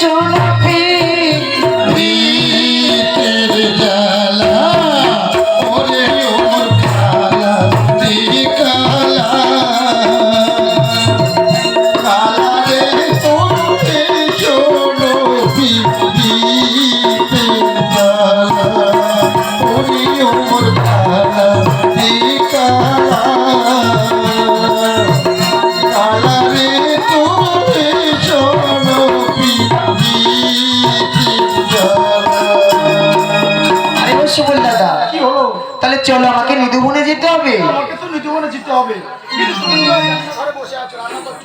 show. দাদা কি হলো? তাহলে চলো আমাকে নিদুবনে যেতে হবে। আমাকে তো নিদুবনে যেতে হবে।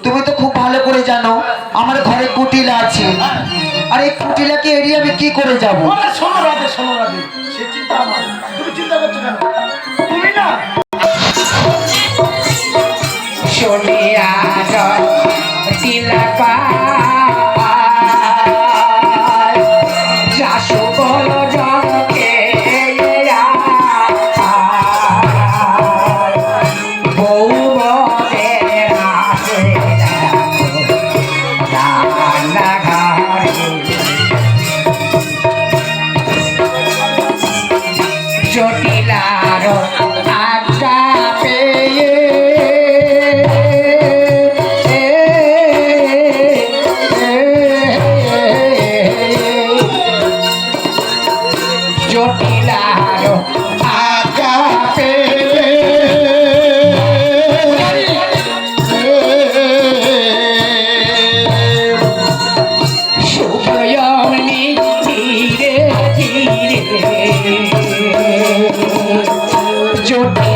তুমি তো খুব ভালো করে জানো আমার ঘরে কুটিলা আছে। আর এই কুটিলাকে এড়িয়ে আমি কি করে যাব? শোনো রাধে শোনো রাধে সে চিন্তা আমার তুমি চিন্তা জটিলার